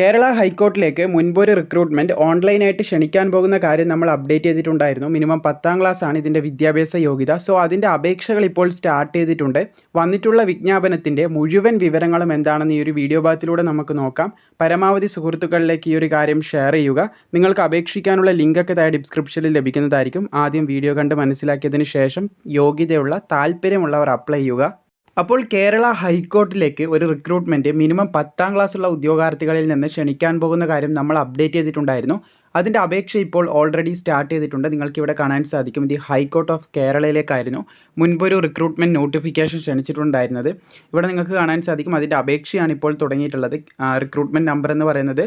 Kerala ഹൈക്കോർട്ടിലേക്ക് മുൻപൊരു recruitment ഓൺലൈനായിട്ട് ക്ഷണിക്കാൻ പോകുന്ന കാര്യം നമ്മൾ അപ്ഡേറ്റ് ചെയ്തിട്ടുണ്ടായിരുന്നു. മിനിമം പത്താം ക്ലാസ് ആണ് ഇതിന്റെ വിദ്യാഭ്യാസ യോഗ്യത. സോ അതിന്റെ അപേക്ഷകൾ ഇപ്പോൾ സ്റ്റാർട്ട് ചെയ്തിട്ടുണ്ട്. വന്നിട്ടുള്ള വിജ്ഞാപനത്തിന്റെ മുഴുവൻ വിവരങ്ങളും എന്താണെന്ന് ഈ ഒരു വീഡിയോ ഭാഗത്തിലൂടെ നമുക്ക് നോക്കാം. പരമാവധി സുഹൃത്തുക്കളിലേക്ക് ഈ ഒരു കാര്യം ഷെയർ ചെയ്യുക. നിങ്ങൾക്ക് അപേക്ഷിക്കാനുള്ള ലിങ്കൊക്കെ താഴെ ഡിസ്ക്രിപ്ഷനിൽ ലഭിക്കുന്നതായിരിക്കും. ആദ്യം വീഡിയോ കണ്ട് മനസ്സിലാക്കിയതിന് ശേഷം യോഗ്യതയുള്ള താല്പര്യമുള്ളവർ അപ്ലൈ ചെയ്യുക. അപ്പോൾ കേരള ഹൈക്കോർട്ടിലേക്ക് ഒരു റിക്രൂട്ട്മെന്റ് മിനിമം പത്താം ക്ലാസ്സുള്ള ഉദ്യോഗാർത്ഥികളിൽ നിന്ന് ക്ഷണിക്കാൻ പോകുന്ന കാര്യം നമ്മൾ അപ്ഡേറ്റ് ചെയ്തിട്ടുണ്ടായിരുന്നു. അതിന്റെ അപേക്ഷ ഇപ്പോൾ ഓൾറെഡി സ്റ്റാർട്ട് ചെയ്തിട്ടുണ്ട്. നിങ്ങൾക്ക് ഇവിടെ കാണാൻ സാധിക്കും. ഇത് ഹൈക്കോർട്ട് ഓഫ് കേരളയിലേക്കായിരുന്നു. മുൻപൊരു റിക്രൂട്ട്മെന്റ് നോട്ടിഫിക്കേഷൻ ക്ഷണിച്ചിട്ടുണ്ടായിരുന്നത്. ഇവിടെ നിങ്ങൾക്ക് കാണാൻ സാധിക്കും. അതിന്റെ അപേക്ഷയാണ് ഇപ്പോൾ തുടങ്ങിയിട്ടുള്ളത്. റിക്രൂട്ട്മെന്റ് നമ്പർ എന്ന് പറയുന്നത്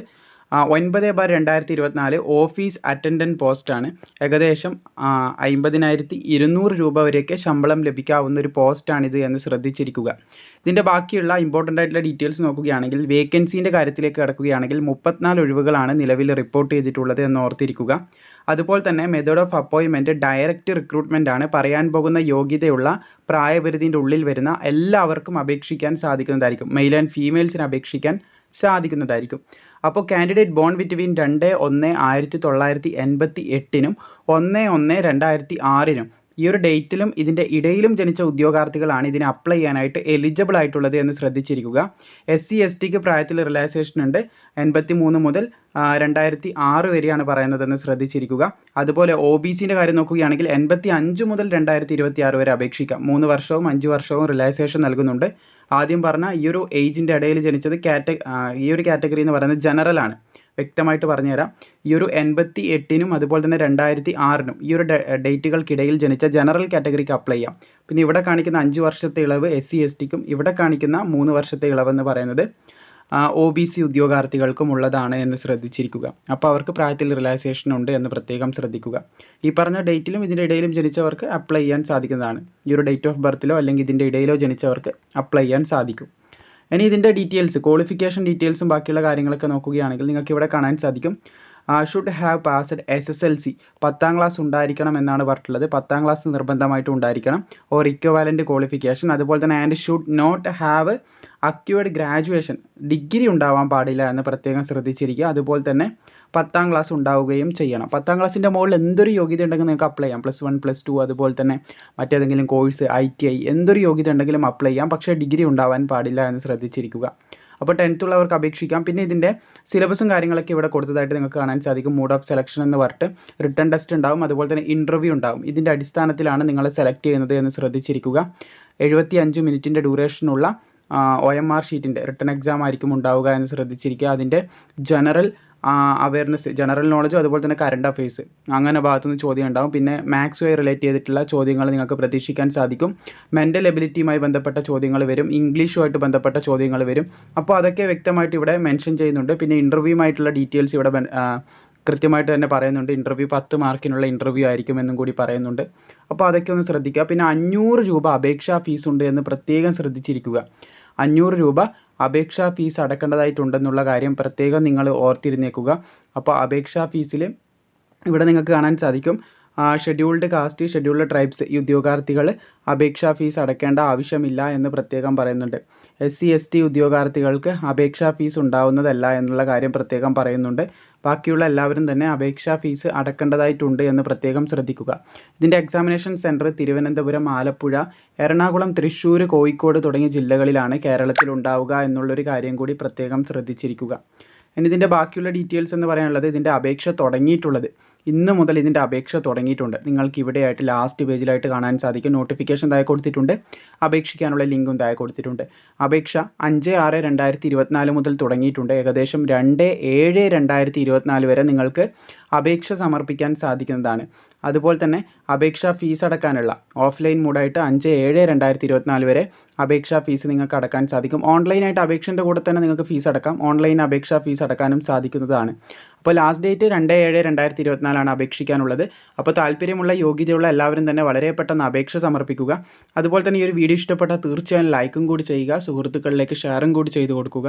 ഒൻപത് ബാർ രണ്ടായിരത്തി ഇരുപത്തിനാല് ഓഫീസ് അറ്റൻഡന്റ് പോസ്റ്റാണ്. ഏകദേശം അമ്പതിനായിരത്തി ഇരുന്നൂറ് രൂപ വരെയൊക്കെ ശമ്പളം ലഭിക്കാവുന്ന ഒരു പോസ്റ്റാണിത് എന്ന് ശ്രദ്ധിച്ചിരിക്കുക. ഇതിന്റെ ബാക്കിയുള്ള ഇമ്പോർട്ടന്റ് ആയിട്ടുള്ള ഡീറ്റെയിൽസ് നോക്കുകയാണെങ്കിൽ വേക്കൻസീന്റെ കാര്യത്തിലേക്ക് കടക്കുകയാണെങ്കിൽ മുപ്പത്തിനാല് ഒഴിവുകളാണ് നിലവിൽ റിപ്പോർട്ട് ചെയ്തിട്ടുള്ളത് എന്ന് ഓർത്തിരിക്കുക. അതുപോലെ തന്നെ മെത്തേഡ് ഓഫ് അപ്പോയിൻമെന്റ് ഡയറക്റ്റ് റിക്രൂട്ട്മെന്റ് ആണ് പറയാൻ പോകുന്ന യോഗ്യതയുള്ള പ്രായപരിധിന്റെ ഉള്ളിൽ വരുന്ന എല്ലാവർക്കും അപേക്ഷിക്കാൻ സാധിക്കുന്നതായിരിക്കും. മെയിൽ ആൻഡ് ഫീമെയിൽസിന് അപേക്ഷിക്കാൻ സാധിക്കുന്നതായിരിക്കും. അപ്പോൾ കാൻഡിഡേറ്റ് ബോൺ ബിറ്റ്വീൻ രണ്ട് ഒന്ന് ആയിരത്തി തൊള്ളായിരത്തി എൺപത്തി എട്ടിനും ഒന്ന് ഒന്ന് രണ്ടായിരത്തി ആറിനും. ഈ ഒരു ഡേറ്റിലും ഇതിന്റെ ഇടയിലും ജനിച്ച ഉദ്യോഗാർത്ഥികളാണ് ഇതിന് അപ്ലൈ ചെയ്യാനായിട്ട് എലിജിബിൾ ആയിട്ടുള്ളത് എന്ന് ശ്രദ്ധിച്ചിരിക്കുക. എസ് സി എസ് ടിക്ക് പ്രായത്തിൽ റിലാക്സേഷൻ ഉണ്ട്. എൺപത്തി മൂന്ന് മുതൽ രണ്ടായിരത്തി ആറ് വരെയാണ് പറയുന്നതെന്ന് ശ്രദ്ധിച്ചിരിക്കുക. അതുപോലെ ഒ ബി സിന്റെ കാര്യം നോക്കുകയാണെങ്കിൽ എൺപത്തി അഞ്ച് മുതൽ രണ്ടായിരത്തി ഇരുപത്തി ആറ് വരെ അപേക്ഷിക്കാം. മൂന്ന് വർഷവും അഞ്ച് വർഷവും റിലാക്സേഷൻ നൽകുന്നുണ്ട്. ആദ്യം പറഞ്ഞ ഈ ഒരു ഏജിന്റെ ഇടയിൽ ജനിച്ചത് കാറ്റ ഈ ഒരു കാറ്റഗറി എന്ന് പറയുന്നത് ജനറൽ ആണ്. വ്യക്തമായിട്ട് പറഞ്ഞുതരാം. ഈ ഒരു എൺപത്തി എട്ടിനും അതുപോലെ തന്നെ രണ്ടായിരത്തി ആറിനും ഈ ഒരു ഡേറ്റുകൾക്കിടയിൽ ജനിച്ച ജനറൽ കാറ്റഗറിക്ക് അപ്ലൈ ചെയ്യാം. പിന്നെ ഇവിടെ കാണിക്കുന്ന അഞ്ച് വർഷത്തെ ഇളവ് എസ് സി എസ് ടിക്കും ഇവിടെ കാണിക്കുന്ന മൂന്ന് വർഷത്തെ ഇളവ് എന്ന് പറയുന്നത് ഒ ബി സി ഉദ്യോഗാർത്ഥികൾക്കും ഉള്ളതാണ് എന്ന് ശ്രദ്ധിച്ചിരിക്കുക. അപ്പോൾ അവർക്ക് പ്രായത്തിൽ റിലാക്സേഷൻ ഉണ്ട് എന്ന് പ്രത്യേകം ശ്രദ്ധിക്കുക. ഈ പറഞ്ഞ ഡേറ്റിലും ഇതിന്റെ ഇടയിലും ജനിച്ചവർക്ക് അപ്ലൈ ചെയ്യാൻ സാധിക്കുന്നതാണ്. ഈ ഒരു ഡേറ്റ് ഓഫ് ബർത്തിലോ അല്ലെങ്കിൽ ഇതിന്റെ ഇടയിലോ ജനിച്ചവർക്ക് അപ്ലൈ ചെയ്യാൻ സാധിക്കും. ഇനി ഇതിന്റെ ഡീറ്റെയിൽസ് ക്വാളിഫിക്കേഷൻ ഡീറ്റെയിൽസും ബാക്കിയുള്ള കാര്യങ്ങളൊക്കെ നോക്കുകയാണെങ്കിൽ നിങ്ങൾക്ക് ഇവിടെ കാണാൻ സാധിക്കും. Should have passed S S L C പത്താം ക്ലാസ് ഉണ്ടായിരിക്കണം എന്നാണ് പറഞ്ഞിട്ടുള്ളത്. പത്താം ക്ലാസ് നിർബന്ധമായിട്ടും ഉണ്ടായിരിക്കണം. ഓർ ഇക്വവാലന്റ് ക്വാളിഫിക്കേഷൻ അതുപോലെ തന്നെ and should not have acquired graduation degree ഉണ്ടാവാൻ പാടില്ല എന്ന് പ്രത്യേകം ശ്രദ്ധിച്ചിരിക്കുക. അതുപോലെ തന്നെ പത്താം ക്ലാസ് ഉണ്ടാവുകയും ചെയ്യണം. പത്താം ക്ലാസ്സിന്റെ മുകളിൽ എന്തൊരു യോഗ്യത ഉണ്ടെങ്കിൽ നിങ്ങൾക്ക് അപ്ലൈ ചെയ്യാം. പ്ലസ് വൺ പ്ലസ് ടു അതുപോലെ തന്നെ മറ്റേതെങ്കിലും കോഴ്സ് ഐ ടി ഐ എന്തൊരു യോഗ്യത ഉണ്ടെങ്കിലും അപ്ലൈ ചെയ്യാം. പക്ഷേ ഡിഗ്രി ഉണ്ടാവാൻ പാടില്ല എന്ന് ശ്രദ്ധിച്ചിരിക്കുക. അപ്പോൾ ടെൻത്ത് ഉള്ളവർക്ക് അപേക്ഷിക്കാം. പിന്നെ ഇതിന്റെ സിലബസും കാര്യങ്ങളൊക്കെ ഇവിടെ കൊടുത്തതായിട്ട് നിങ്ങൾക്ക് കാണാൻ സാധിക്കും. മൂഡ് ഓഫ് സെലക്ഷൻ എന്ന് പറഞ്ഞിട്ട് റിട്ടേൺ ടെസ്റ്റ് ഉണ്ടാവും. അതുപോലെ തന്നെ ഇന്റർവ്യൂ ഉണ്ടാവും. ഇതിന്റെ അടിസ്ഥാനത്തിലാണ് നിങ്ങളെ സെലക്ട് ചെയ്യുന്നത് എന്ന് ശ്രദ്ധിച്ചിരിക്കുക. എഴുപത്തി അഞ്ച് മിനിറ്റിന്റെ ഡ്യൂറേഷനുള്ള ഒ എം ആർ ഷീറ്റിന്റെ റിട്ടേൺ എക്സാം ആയിരിക്കും ഉണ്ടാവുക എന്ന് ശ്രദ്ധിച്ചിരിക്കുക. അതിന്റെ ജനറൽ അവയർനെസ് ജനറൽ നോളജും അതുപോലെ തന്നെ കറണ്ട് അഫയേഴ്സ് അങ്ങനെ ഭാഗത്തുനിന്ന് ചോദ്യം ഉണ്ടാകും പിന്നെ മാത്സുമായി റിലേറ്റ് ചെയ്തിട്ടുള്ള ചോദ്യങ്ങൾ നിങ്ങൾക്ക് പ്രതീക്ഷിക്കാൻ സാധിക്കും. മെന്റൽ എബിലിറ്റിയുമായി ബന്ധപ്പെട്ട ചോദ്യങ്ങൾ വരും. ഇംഗ്ലീഷുമായിട്ട് ബന്ധപ്പെട്ട ചോദ്യങ്ങൾ വരും. അപ്പോൾ അതൊക്കെ വ്യക്തമായിട്ട് ഇവിടെ മെൻഷൻ ചെയ്യുന്നുണ്ട്. പിന്നെ ഇന്റർവ്യൂമായിട്ടുള്ള ഡീറ്റെയിൽസ് ഇവിടെ കൃത്യമായിട്ട് തന്നെ പറയുന്നുണ്ട്. ഇന്റർവ്യൂ പത്ത് മാർക്കിനുള്ള ഇന്റർവ്യൂ ആയിരിക്കും എന്നും കൂടി പറയുന്നുണ്ട്. അപ്പോൾ അതൊക്കെ ഒന്ന് ശ്രദ്ധിക്കുക. പിന്നെ അഞ്ഞൂറ് രൂപ അപേക്ഷാ ഫീസ് ഉണ്ട് എന്ന് പ്രത്യേകം ശ്രദ്ധിച്ചിരിക്കുക. അഞ്ഞൂറ് രൂപ അപേക്ഷാ ഫീസ് അടക്കേണ്ടതായിട്ടുണ്ടെന്നുള്ള കാര്യം പ്രത്യേകം നിങ്ങൾ ഓർത്തിരുന്നേക്കുക. അപ്പോൾ അപേക്ഷാ ഫീസിൽ ഇവിടെ നിങ്ങൾക്ക് കാണാൻ സാധിക്കും. ഷെഡ്യൂൾഡ് കാസ്റ്റ് ഷെഡ്യൂൾഡ് ട്രൈബ്സ് ഈ ഉദ്യോഗാർത്ഥികൾ അപേക്ഷാ ഫീസ് അടയ്ക്കേണ്ട ആവശ്യമില്ല എന്ന് പ്രത്യേകം പറയുന്നുണ്ട്. എസ് സി എസ് ടി ഉദ്യോഗാർത്ഥികൾക്ക് അപേക്ഷാ ഫീസ് ഉണ്ടാവുന്നതല്ല എന്നുള്ള കാര്യം പ്രത്യേകം പറയുന്നുണ്ട്. ബാക്കിയുള്ള എല്ലാവരും തന്നെ അപേക്ഷാ ഫീസ് അടക്കേണ്ടതായിട്ടുണ്ട് എന്ന് പ്രത്യേകം ശ്രദ്ധിക്കുക. ഇതിന്റെ എക്സാമിനേഷൻ സെന്റർ തിരുവനന്തപുരം ആലപ്പുഴ എറണാകുളം തൃശ്ശൂർ കോഴിക്കോട് തുടങ്ങിയ ജില്ലകളിലാണ് കേരളത്തിൽ ഉണ്ടാവുക എന്നുള്ളൊരു കാര്യം കൂടി പ്രത്യേകം ശ്രദ്ധിച്ചിരിക്കുക. ഇനി ഇതിന്റെ ബാക്കിയുള്ള ഡീറ്റെയിൽസ് എന്ന് പറയാനുള്ളത് ഇതിന്റെ അപേക്ഷ തുടങ്ങിയിട്ടുള്ളത്. ഇന്ന് മുതൽ ഇതിന്റെ അപേക്ഷ തുടങ്ങിയിട്ടുണ്ട്. നിങ്ങൾക്ക് ഇവിടെയായിട്ട് ലാസ്റ്റ് പേജിലായിട്ട് കാണാൻ സാധിക്കും. നോട്ടിഫിക്കേഷൻ താഴെ കൊടുത്തിട്ടുണ്ട്. അപേക്ഷിക്കാനുള്ള ലിങ്കും താഴെ കൊടുത്തിട്ടുണ്ട്. അപേക്ഷ അഞ്ച് ആറ് രണ്ടായിരത്തി ഇരുപത്തിനാല് മുതൽ തുടങ്ങിയിട്ടുണ്ട്. ഏകദേശം രണ്ട് ഏഴ് രണ്ടായിരത്തി ഇരുപത്തിനാല് വരെ നിങ്ങൾക്ക് അപേക്ഷ സമർപ്പിക്കാൻ സാധിക്കുന്നതാണ്. അതുപോലെ തന്നെ അപേക്ഷാ ഫീസ് അടക്കാനുള്ള ഓഫ്ലൈൻ മോഡായിട്ട് അഞ്ച് ഏഴ് രണ്ടായിരത്തി ഇരുപത്തിനാല് വരെ അപേക്ഷാ ഫീസ് നിങ്ങൾക്ക് അടക്കാൻ സാധിക്കും. ഓൺലൈനായിട്ട് അപേക്ഷന്റെ കൂടെ തന്നെ നിങ്ങൾക്ക് ഫീസ് അടക്കാം. ഓൺലൈൻ അപേക്ഷാ ഫീസ് അടക്കാനും സാധിക്കുന്നതാണ്. അപ്പോൾ ലാസ്റ്റ് ഡേറ്റ് രണ്ട് ഏഴ് രണ്ടായിരത്തി ഇരുപത്തിനാലാണ് അപേക്ഷിക്കാനുള്ളത്. അപ്പോൾ താല്പര്യമുള്ള യോഗ്യതയുള്ള എല്ലാവരും തന്നെ വളരെ പെട്ടെന്ന് അപേക്ഷ സമർപ്പിക്കുക. അതുപോലെ തന്നെ ഈ ഒരു വീഡിയോ ഇഷ്ടപ്പെട്ടാൽ തീർച്ചയായും ലൈക്കും കൂടി ചെയ്യുക സുഹൃത്തുക്കളിലേക്ക് ഷെയറും കൂടി ചെയ്തു കൊടുക്കുക.